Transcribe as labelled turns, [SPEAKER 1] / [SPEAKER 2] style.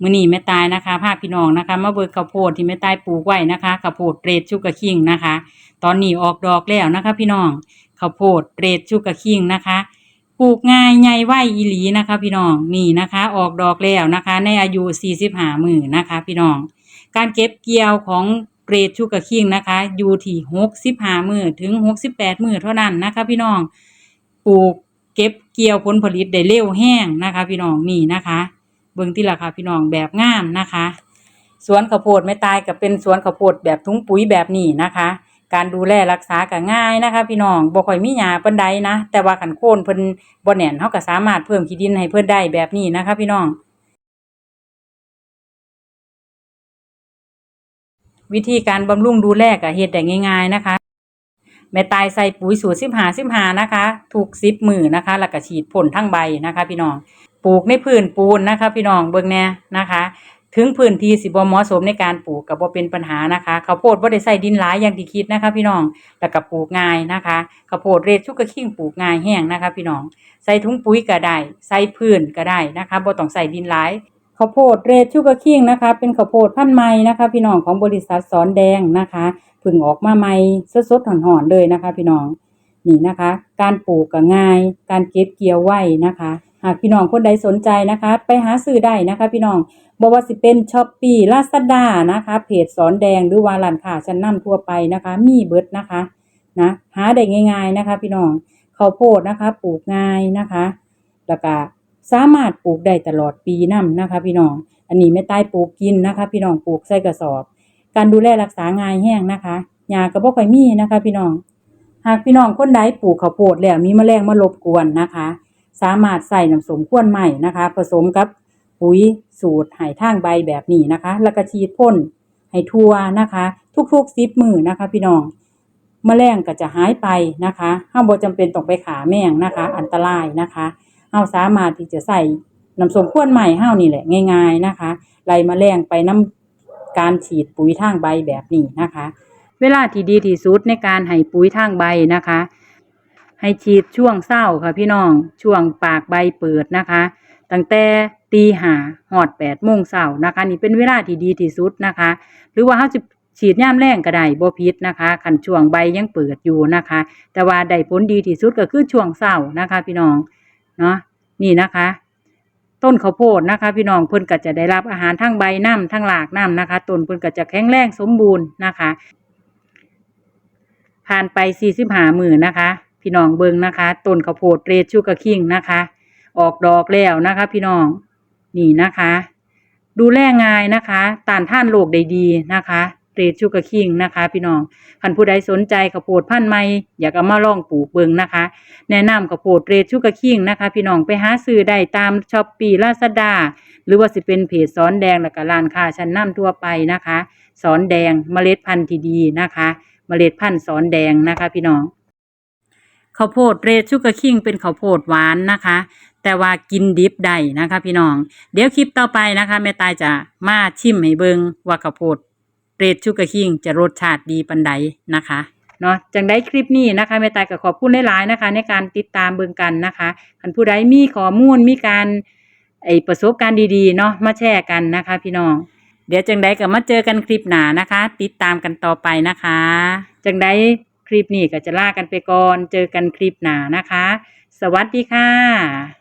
[SPEAKER 1] มื้อนี้แม่ตายนะคะพาพี่น้องนะคะ มาเบิกข้าวโพดที่แม่ตายปลูกไว้นะคะข้าวโพดเรดชูกะคิงนะคะ ตอนนี้ออกดอกแล้วนะคะ พี่น้องข้าวโพดเรดชูกะคิงนะคะปลูกง่ายใหญ่ไวอีหลีนะคะ พี่น้องนี่นะคะ ออกดอกแล้วนะคะ ในอายุ45มื้อนะคะ พี่น้อง การเก็บเกี่ยวของเกรดชูกะคิงนะคะ อยู่ที่65มื้อถึง 68มื้อเท่านั้นนะคะ พี่น้องปลูกเก็บเกี่ยวผลผลิตได้เร็วแห้งนะคะ พี่น้องนี่นะคะ เบิ่งที่ราคาพี่น้องแบบงามนะคะ สวนข้าวโพดไม่ตายก็เป็นสวนข้าวโพดแบบถุงปุ๋ยแบบนี้นะคะ การดูแลรักษาก็ง่ายนะคะ พี่น้องบ่ค่อยมีหญ้าปานใดนะ แต่ว่าคันโคนเพิ่นบ่แน่นเฮาก็สามารถเพิ่มขี้ดินให้เพิ่นได้แบบนี้นะคะ พี่น้องวิธีการบำรุงดูแลก็เฮ็ดได้ง่าย ๆนะคะ แม่ตายใส่ปุ๋ยสูตร15 15นะคะทุก10มื้อนะคะ แล้วก็ฉีดพ่นทั้งใบนะคะ พี่น้อง ปลูกในพื้นปูนนะคะ พี่น้องเบิ่งแน่นะคะ ถึงพื้นที่สิบ่เหมาะสมในการปลูกก็บ่เป็นปัญหานะคะข้าวโพดบ่ได้ใส่ดินหลายอย่างที่คิดนะคะ พี่น้องแล้วก็ปลูกง่ายนะคะข้าวโพดเรดชุกกะคิงปลูกง่ายแห้งนะคะ พี่น้องใส่ถุงปุ๋ยก็ได้ใส่พื้นก็ได้นะคะบ่ต้องใส่ดินหลายข้าวโพดเรดชุกกะคิงนะคะเป็นข้าวโพดพันธุ์ใหม่นะคะ พี่น้องของบริษัทสอนแดงนะคะเพิ่งออกมาใหม่สดๆหอนๆเลยนะคะ พี่น้องนี่นะคะ การปลูกก็ง่าย การเก็บเกี่ยวไว้นะคะ หากพี่น้องคนใดสนใจนะคะ ไปหาซื้อได้นะคะ พี่น้องบ่ว่าสิเป็นช้อปปี้ลาซาด้านะคะ เพจสอนแดงหรือว่าร้านค้าชั้นนำทั่วไปนะคะ มีเบิร์ดนะคะนะหาได้ง่าย ๆนะคะ พี่น้องข้าวโพดนะคะปลูกง่ายนะคะแล้วก็สามารถปลูกได้ตลอดปีนํนะคะ พี่น้อง อันนี้ไม่ใต้ปลูกกินนะคะ พี่น้องปลูกใส่กระสอบ การดูแลรักษาง่ายแห้งนะคะหญ้าก็บ่ค่อยมีนะคะ พี่น้อง หากพี่น้องคนใดปลูกข้าวโพดแล้วมีแมลงมารบกวนนะคะ สามารถใส่น้ำสมขั้วใหม่นะคะ ผสมกับปุ๋ยสูตรไห่ทางใบแบบนี้นะคะ แล้วก็ฉีดพ่นให้ทั่วนะคะ ทุกๆสิบมือนะคะ พี่น้องแมลงก็จะหายไปนะคะห้าบ่จำเป็นต้องไปขาแมงนะคะ อันตรายนะคะเฮาสามารถที่จะใส่น้ำสมขั้วใหม่เฮานี่แหละง่าย ๆนะคะไล่แมลงไปน้ำการฉีดปุ๋ยทางใบแบบนี้นะคะ เวลาที่ดีที่สุดในการให้ปุ๋ยทางใบนะคะ ให้ฉีดช่วงเศร้าค่ะพี่น้องช่วงปากใบเปิดนะคะตั้งแต่ตีหาหอดแปดโมงเช้านะคะ นี่เป็นเวลาที่ดีที่สุดนะคะ หรือว่าเขาจะฉีดย่ามแรงก็ได้บ่พิษนะคะขันช่วงใบยังเปิดอยู่นะคะ แต่ว่าได้ผลดีที่สุดก็คือช่วงเศร้านะคะ พี่น้องเนาะนี่นะคะ ต้นข้าวโพดนะคะ พี่น้องเพิ่นก็จะได้รับอาหารทั้งใบน้ำทั้งหลากน้ำนะคะต้นเพิ่นก็จะแข็งแรงสมบูรณ์นะคะ ผ่านไปสี่สิบห้ามือนะคะ พี่น้องเบิงนะคะต้นข้าวโพดเรดชูกะคิงนะคะ ออกดอกแล้วนะคะ พี่น้องนี่นะคะ ดูแลง่ายนะคะต้านท่านโรคได้ดีนะคะเรดชูกะคิงนะคะ พี่น้องคันผู้ใดสนใจข้าวโพดพันธุ์ใหม่อยากเอามาลองปลูกเบิงนะคะ แนะนำข้าวโพดเรดชูกะคิงนะคะ พี่น้องไปหาซื้อได้ตามช้อปปี้ลาซาด้าหรือว่าสิเป็นเพจสอนแดงแล้วก็ร้านค้าชั้นนำทั่วไปนะคะ สอนแดงเมล็ดพันธุ์ที่ดีนะคะ เมล็ดพันธุ์สอนแดงนะคะ พี่น้อง ข้าวโพดเรดชูกะคิงเป็นข้าวโพดหวานนะคะ แต่ว่ากินดิบได้นะคะ พี่น้อง เดี๋ยวคลิปต่อไปนะคะแม่ตายจะมาชิมให้เบิงว่าข้าวโพดเรดชูกะคิงจะรสชาติดีปันใดนะคะเนาะจังได้คลิปนี้นะคะแม่ตายก็ขอบคุณหลายๆนะคะ ในการติดตามเบิงกันนะคะคันผู้ใดมีข้อมูลมีการไอประสบการณ์ดีๆเนาะมาแชร์กันนะคะ พี่น้อง เดี๋ยวจังได้ก็มาเจอกันคลิปหน้านะคะ ติดตามกันต่อไปนะคะ จังได คลิปนี้ก็จะลากันไปก่อน เจอกันคลิปหน้านะคะ สวัสดีค่ะ